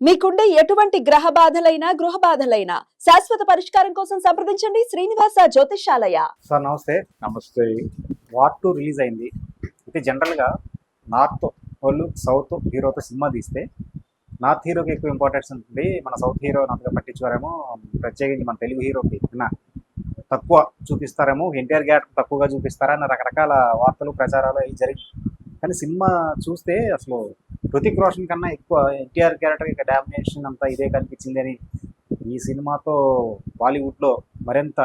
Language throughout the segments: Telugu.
మీకుండే ఎటువంటి గ్రహ బాధలైనా గృహ బాధలైనా శాశ్వత పరిష్కారం కోసం సంప్రదించండి శ్రీనివాస జ్యోతిషాలయ సార్ నమస్తే. నమస్తే. వార్ టూ రిలీజ్ అయింది. అయితే జనరల్గా నార్త్ వాళ్ళు సౌత్ హీరోతో సినిమా తీస్తే నార్త్ హీరోకి ఎక్కువ ఇంపార్టెన్స్ ఉంటుంది మన సౌత్ హీరో అంతగా పట్టించుకోరేమో. ప్రత్యేకించి మన తెలుగు హీరోకి తక్కువ చూపిస్తారేమో ఎన్టీఆర్ గ్యాట్ తక్కువగా చూపిస్తారా అన్న రకరకాల వార్తలు ప్రచారాలు అవి జరిగి కానీ సినిమా చూస్తే అసలు హృతిక్ రోషన్ కన్నా ఎక్కువ ఎన్టీఆర్ క్యారెక్టర్ ఇక డామినేషన్ అంతా ఇదే కనిపించింది అని ఈ సినిమాతో బాలీవుడ్లో మరింత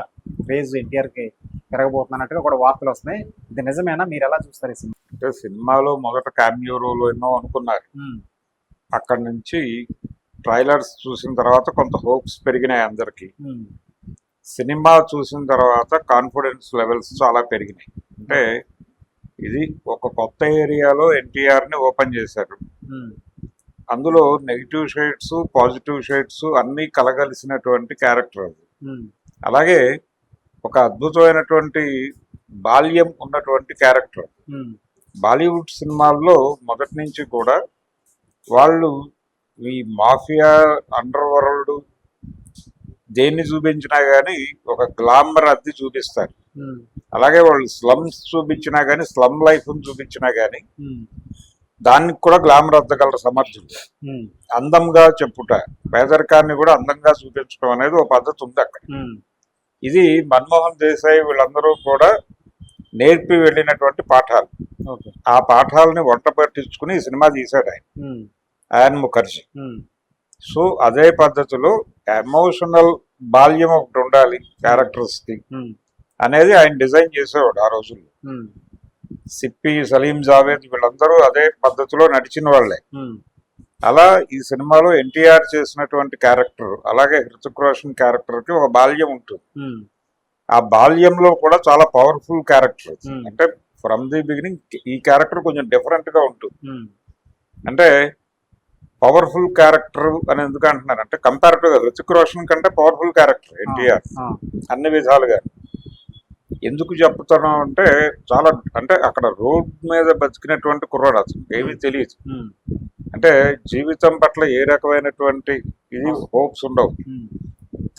క్రేజ్ ఎన్టీఆర్కి పెరగబోతున్నట్టుగా కూడా వార్తలు వస్తున్నాయి. ఇది నిజమేనా? మీరు ఎలా చూస్తారు ఈ సినిమా? అంటే సినిమాలో మొదట క్యామియో రోల్ ఎన్నో అనుకున్నారు. అక్కడి నుంచి ట్రైలర్స్ చూసిన తర్వాత కొంత హోప్స్ పెరిగినాయి అందరికి. సినిమా చూసిన తర్వాత కాన్ఫిడెన్స్ లెవెల్స్ చాలా పెరిగినాయి. అంటే ఇది ఒక కొత్త ఏరియాలో ఎన్టీఆర్ని ఓపెన్ చేశారు. అందులో నెగిటివ్ షేడ్స్ పాజిటివ్ షేడ్స్ అన్నీ కలగలిసినటువంటి క్యారెక్టర్ అది. అలాగే ఒక అద్భుతమైనటువంటి బాల్యం ఉన్నటువంటి క్యారెక్టర్. బాలీవుడ్ సినిమాల్లో మొదటి నుంచి కూడా వాళ్ళు ఈ మాఫియా అండర్ వరల్డ్ దేన్ని చూపించినా కానీ ఒక గ్లామర్ అద్దె చూపిస్తారు. అలాగే వాళ్ళు స్లమ్స్ చూపించినా కానీ స్లమ్ లైఫ్ చూపించినా కానీ దానికి కూడా గ్లామర్ అద్దగలరు సమర్థులు. అందంగా చెప్పుట పేదరికాన్ని కూడా అందంగా చూపించడం అనేది ఒక పద్ధతి ఉంది అక్కడ. ఇది మన్మోహన్ దేశాయ్ వీళ్ళందరూ కూడా నేర్పి వెళ్ళినటువంటి పాఠాలు. ఆ పాఠాలని వంట పట్టించుకుని ఈ సినిమా తీశాడు ఆయన. ఆయన్ ముఖర్జీ. సో అదే పద్ధతిలో ఎమోషనల్ బాల్యం ఒకటి ఉండాలి క్యారెక్టర్స్కి అనేది ఆయన డిజైన్ చేసేవాడు ఆ రోజుల్లో. సిప్పి సలీం జావేద్ వీళ్ళందరూ అదే పద్ధతిలో నడిచిన వాళ్ళే. అలా ఈ సినిమాలో ఎన్టీఆర్ చేసినటువంటి క్యారెక్టర్ అలాగే హృతిక్ రోషన్ క్యారెక్టర్కి ఒక బాల్యం ఉంటుంది. ఆ బాల్యంలో కూడా చాలా పవర్ఫుల్ క్యారెక్టర్. అంటే ఫ్రమ్ ది బిగినింగ్ ఈ క్యారెక్టర్ కొంచెం డిఫరెంట్గా ఉంటుంది అంటే పవర్ఫుల్ క్యారెక్టర్ అని ఎందుకు అంటున్నారు? అంటే కంపారిటివ్గా హృతిక్ రోషన్ కంటే పవర్ఫుల్ క్యారెక్టర్ ఎన్టీఆర్. అన్ని విధాలుగా. ఎందుకు చెప్తున్నాం అంటే చాలా అంటే అక్కడ రోడ్ మీద బతికినటువంటి కుర్రాడు అసలు ఏమీ తెలియదు. అంటే జీవితం పట్ల ఏ రకమైనటువంటి ఇది హోప్స్ ఉండవు.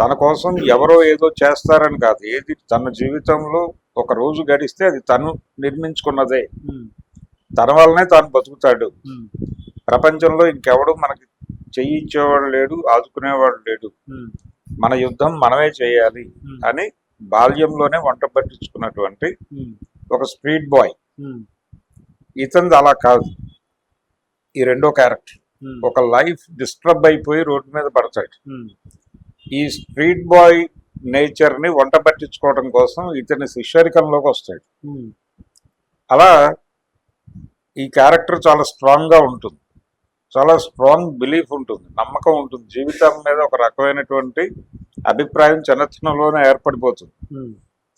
తన కోసం ఎవరో ఏదో చేస్తారని కాదు. ఏది తన జీవితంలో ఒక రోజు గడిస్తే అది తను నిర్మించుకున్నదే. తన వల్లనే తాను బతుకుతాడు. ప్రపంచంలో ఇంకెవడు మనకి చేయించేవాడు లేడు ఆదుకునేవాడు లేడు. మన యుద్ధం మనమే చేయాలి అని బాల్యంలోనే వంట పట్టించుకున్నటువంటి ఒక స్ట్రీట్ బాయ్. ఇతనిది అలా కాదు. ఈ రెండో క్యారెక్టర్. ఒక లైఫ్ డిస్టర్బ్ అయిపోయి రోడ్డు మీద పడతాడు. ఈ స్ట్రీట్ బాయ్ నేచర్ని వంట పట్టించుకోవడం కోసం ఇతని శిష్యరికంలోకి వస్తాడు. అలా ఈ క్యారెక్టర్ చాలా స్ట్రాంగ్గా ఉంటుంది. చాలా స్ట్రాంగ్ బిలీఫ్ ఉంటుంది. నమ్మకం ఉంటుంది. జీవితం మీద ఒక రకమైనటువంటి అభిప్రాయం చిన్నతనంలోనే ఏర్పడిపోతుంది.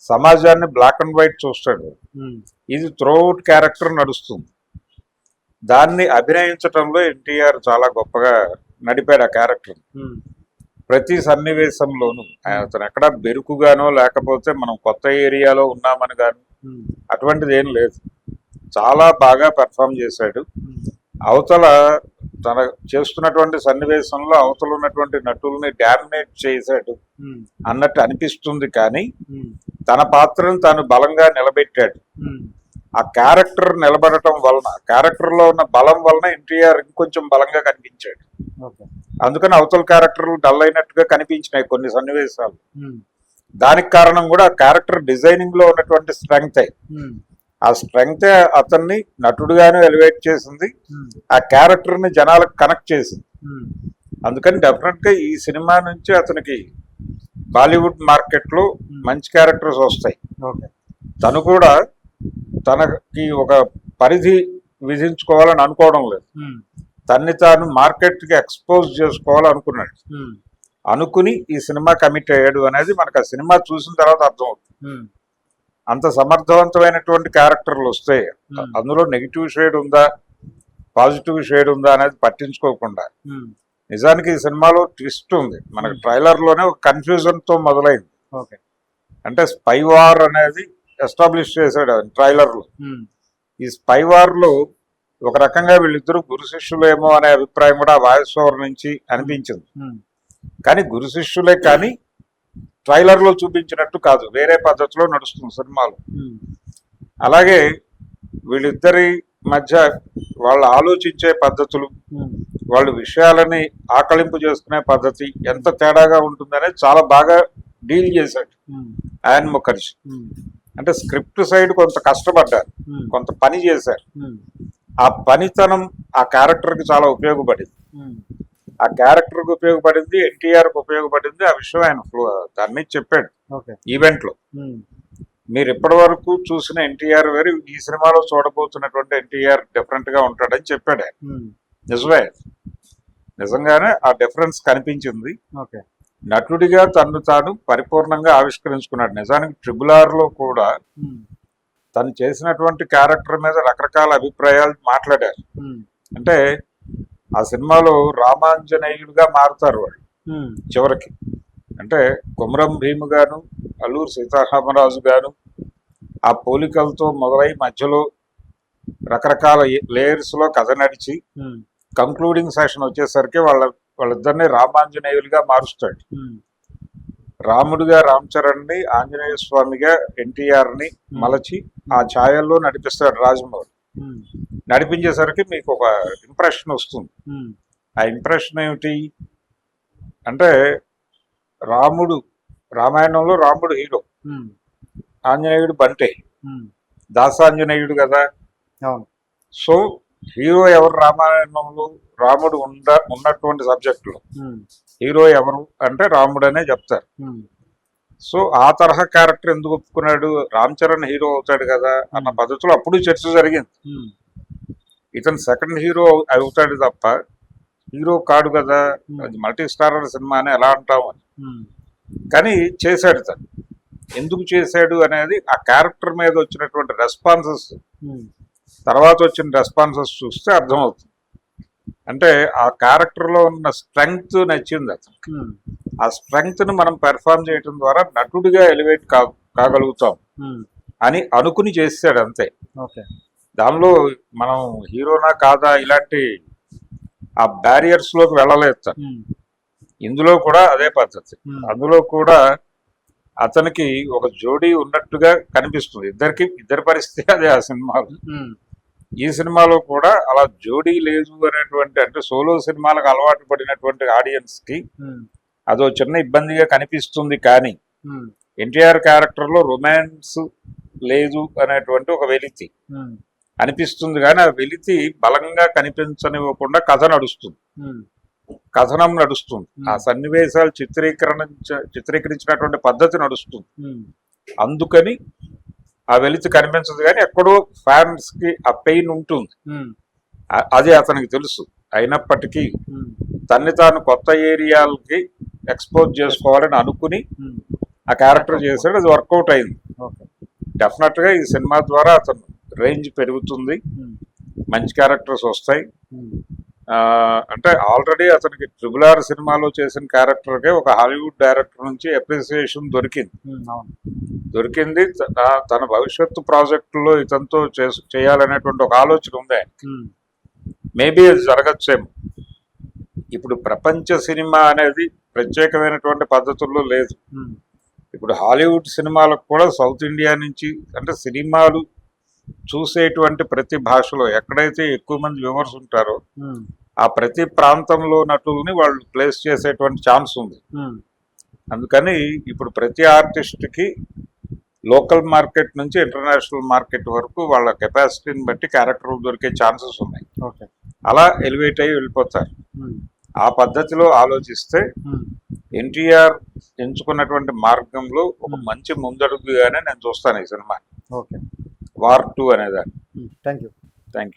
సమాజాన్ని బ్లాక్ అండ్ వైట్ చూస్తాడు. ఇది త్రోఅవుట్ క్యారెక్టర్ నడుస్తుంది. దాన్ని అభినయించటంలో ఎన్టీఆర్ చాలా గొప్పగా నడిపాడు ఆ క్యారెక్టర్ ప్రతి సన్నివేశంలోనూ అతను ఎక్కడ బెరుకుగానో లేకపోతే మనం కొత్త ఏరియాలో ఉన్నామని గాను అటువంటిది ఏం లేదు. చాలా బాగా పెర్ఫామ్ చేశాడు. అవతల తన చేస్తున్నటువంటి సన్నివేశంలో అవతల ఉన్నటువంటి నటుల్ని డామినేట్ చేశాడు అన్నట్టు అనిపిస్తుంది కానీ తన పాత్రను తాను బలంగా నిలబెట్టాడు. ఆ క్యారెక్టర్ నిలబడటం వలన క్యారెక్టర్లో ఉన్న బలం వలన ఎన్టీఆర్ ఇంకొంచెం బలంగా కనిపించాడు. అందుకని అవతల క్యారెక్టర్లు డల్ అయినట్టుగా కనిపించినాయి కొన్ని సన్నివేశాలు. దానికి కారణం కూడా క్యారెక్టర్ డిజైనింగ్లో ఉన్నటువంటి స్ట్రెంగ్త్. ఆ స్ట్రెంగ్త్ అతన్ని నటుడుగాను ఎలివేట్ చేసింది. ఆ క్యారెక్టర్ని జనాలకు కనెక్ట్ చేసింది. అందుకని డెఫినెట్గా ఈ సినిమా నుంచి అతనికి బాలీవుడ్ మార్కెట్లో మంచి క్యారెక్టర్స్ వస్తాయి. తను కూడా తనకి ఒక పరిధి విధించుకోవాలని అనుకోవడం లేదు. తన్ని తాను మార్కెట్కి ఎక్స్పోజ్ చేసుకోవాలనుకున్నాడు. అనుకుని ఈ సినిమా కమిట్ అయ్యాడు అనేది మనకు ఆ సినిమా చూసిన తర్వాత అర్థం అవుతుంది అంత సమర్థవంతమైనటువంటి క్యారెక్టర్లు వస్తాయి అందులో నెగిటివ్ షేడ్ ఉందా? పాజిటివ్ షేడ్ ఉందా అనేది పట్టించుకోకుండా. నిజానికి ఈ సినిమాలో ట్విస్ట్ ఉంది. మనకు ట్రైలర్లోనే ఒక కన్ఫ్యూజన్తో మొదలైంది అంటే స్పై వార్ అనేది ఎస్టాబ్లిష్ చేశాడు ట్రైలర్లో ఈ స్పై వార్లో ఒక రకంగా వీళ్ళిద్దరూ గురు శిష్యులేమో అనే అభిప్రాయం కూడా వాయిస్ ఓవర్ నుంచి అనిపించింది. కానీ గురు శిష్యులే కానీ ట్రైలర్లో చూపించినట్టు కాదు. వేరే పద్ధతిలో నడుస్తుంది సినిమాలు. అలాగే వీళ్ళిద్దరి మధ్య వాళ్ళు ఆలోచించే పద్ధతులు వాళ్ళు విషయాలని ఆకలింపు చేసుకునే పద్ధతి ఎంత తేడాగా ఉంటుందనేది చాలా బాగా డీల్ చేశాడు ఆయన ముఖర్జీ. అంటే స్క్రిప్ట్ సైడ్ కొంత కష్టపడ్డారు కొంత పని చేశారు. ఆ పనితనం ఆ క్యారెక్టర్కి చాలా ఉపయోగపడింది. ఆ క్యారెక్టర్కి ఉపయోగపడింది ఎన్టీఆర్కి ఉపయోగపడింది ఆ విషయం ఆయన ఫ్లో- దాని మీద చెప్పాడు. ఓకే. ఈవెంట్లో. ఉమ్, మీరు ఇప్పటి వరకు చూసిన ఎన్టీఆర్ వేరు ఈ సినిమాలో చూడబోతున్నటువంటి ఎన్టీఆర్ డిఫరెంట్గా ఉంటాడని చెప్పాడు ఆయన. నిజమే. నిజంగానే ఆ డిఫరెన్స్ కనిపించింది. ఓకే. నటుడిగా తను తాను పరిపూర్ణంగా ఆవిష్కరించుకున్నాడు. నిజానికి ట్రిబుల్ ఆర్లో కూడా తను చేసినటువంటి క్యారెక్టర్ మీద రకరకాల అభిప్రాయాలు మాట్లాడారు. అంటే ఆ సినిమాలో రామాంజనేయులుగా మారుతారు వాళ్ళు. చివరికి. అంటే కుమరం భీము గాను అల్లూరు సీతారామరాజు గాను ఆ పోలికలతో మొదలై మధ్యలో రకరకాల లేయర్స్లో కథ నడిచి కంక్లూడింగ్ సెషన్ వచ్చేసరికి వాళ్ళ వాళ్ళిద్దరిని రామాంజనేయులుగా మారుస్తాడు. రాముడిగా రామ్ చరణ్ని ఆంజనేయ స్వామిగా ఎన్టీఆర్ని మలచి ఆ ఛాయల్లో నడిపిస్తాడు రాజమౌళి. నడిపించేసరికి మీకు ఒక ఇంప్రెషన్ వస్తుంది. ఆ ఇంప్రెషన్ ఏమిటి? అంటే రాముడు రామాయణంలో రాముడు హీరో. ఆంజనేయుడు బంటే. దాసాంజనేయుడు కదా? అవును. సో హీరో ఎవరు రామాయణంలో? రాముడు ఉండ ఉన్నటువంటి సబ్జెక్టులో హీరో ఎవరు? అంటే రాముడనే చెప్తారు. ఉమ్, సో ఆ తరహా క్యారెక్టర్ ఎందుకు ఒప్పుకున్నాడు? రామ్ చరణ్ హీరో అవుతాడు కదా అన్న పద్ధతిలో అప్పుడు చర్చ జరిగింది. ఉమ్, ఇతను సెకండ్ హీరో అవుతాడు తప్ప హీరో కాడు కదా. అది మల్టీ స్టారర్ సినిమా అని ఎలా అంటాం అని. కానీ చేశాడు తను. ఎందుకు చేశాడు అనేది ఆ క్యారెక్టర్ మీద వచ్చినటువంటి రెస్పాన్సెస్. తర్వాత వచ్చిన రెస్పాన్సెస్ చూస్తే అర్థమవుతుంది. అంటే ఆ క్యారెక్టర్లో ఉన్న స్ట్రెంగ్త్ నచ్చింది అతను ఉమ్, ఆ స్ట్రెంగ్త్ని మనం పెర్ఫామ్ చేయడం ద్వారా నటుడిగా ఎలివేట్ కా కాగలుగుతాం ఉమ్, అని అనుకుని చేశాడు అంతే. ఓకే దానిలో మనం హీరోనా కాదా ఇలాంటి ఆ బ్యారియర్స్లోకి వెళ్ళలేదు. ఉమ్, ఇందులో కూడా అదే పద్ధతి. అందులో కూడా అతనికి ఒక జోడీ ఉన్నట్టుగా కనిపిస్తుంది. ఇద్దరికి ఇద్దరి పరిస్థితి అదే ఆ సినిమాలో. ఈ సినిమాలో కూడా అలా జోడీ లేదు అనేటువంటి అంటే సోలో సినిమాలకు అలవాటు పడినటువంటి ఆడియన్స్కి అదో చిన్న ఇబ్బందిగా కనిపిస్తుంది కానీ ఎన్టీఆర్ క్యారెక్టర్లో రొమాన్స్ లేదు అనేటువంటి ఒక వెలితి అనిపిస్తుంది కానీ ఆ వెలితి బలంగా కనిపించనివ్వకుండా కథ నడుస్తుంది. కథనం నడుస్తుంది. ఆ. సన్నివేశాలు చిత్రీకరణ చిత్రీకరించినటువంటి పద్ధతి నడుస్తుంది. అందుకని ఆ వెలితి కనిపించదు కానీ ఎక్కడో ఫ్యాన్స్కి ఆ పెయిన్ ఉంటుంది. అది అతనికి తెలుసు. అయినప్పటికీ తన్ని తాను కొత్త ఏరియాలకి ఎక్స్పోజ్ చేసుకోవాలని అనుకుని ఆ క్యారెక్టర్ చేశాడు. అది వర్కౌట్ అయింది. డెఫినెట్గా ఈ సినిమా ద్వారా అతను రేంజ్ పెరుగుతుంది. మంచి క్యారెక్టర్స్ వస్తాయి. అంటే ఆల్రెడీ అతనికి ట్రిబుల్ ఆర్ సినిమాలో చేసిన క్యారెక్టర్కే ఒక హాలీవుడ్ డైరెక్టర్ నుంచి అప్రిసియేషన్ దొరికింది. దొరికింది. తన భవిష్యత్తు ప్రాజెక్టులో ఇతనితో చేయాలనేటువంటి ఒక ఆలోచన ఉంది. ఆయనకి. మేబీ అది జరగచ్చేమో. ఇప్పుడు ప్రపంచ సినిమా అనేది ప్రత్యేకమైనటువంటి పద్ధతుల్లో లేదు. ఇప్పుడు హాలీవుడ్ సినిమాలకు కూడా సౌత్ ఇండియా నుంచి అంటే సినిమాలు చూసేటువంటి ప్రతి భాషలో ఎక్కడైతే ఎక్కువ మంది వ్యూవర్స్ ఉంటారో ఆ ప్రతి ప్రాంతంలో నటుల్ని వాళ్ళు ప్లేస్ చేసేటువంటి ఛాన్స్ ఉంది. అందుకని ఇప్పుడు ప్రతి ఆర్టిస్ట్కి లోకల్ మార్కెట్ నుంచి ఇంటర్నేషనల్ మార్కెట్ వరకు వాళ్ళ కెపాసిటీని బట్టి క్యారెక్టర్లు దొరికే ఛాన్సెస్ ఉన్నాయి. ఓకే. అలా ఎలివేట్ అయ్యి వెళ్ళిపోతారు. ఆ పద్ధతిలో ఆలోచిస్తే ఎన్టీఆర్ ఎంచుకున్నటువంటి మార్గంలో ఒక మంచి ముందడుగుగానే నేను చూస్తాను ఈ సినిమా. ఓకే. వార్ టూ అనేదాన్ని థ్యాంక్ యూ థ్యాంక్ యూ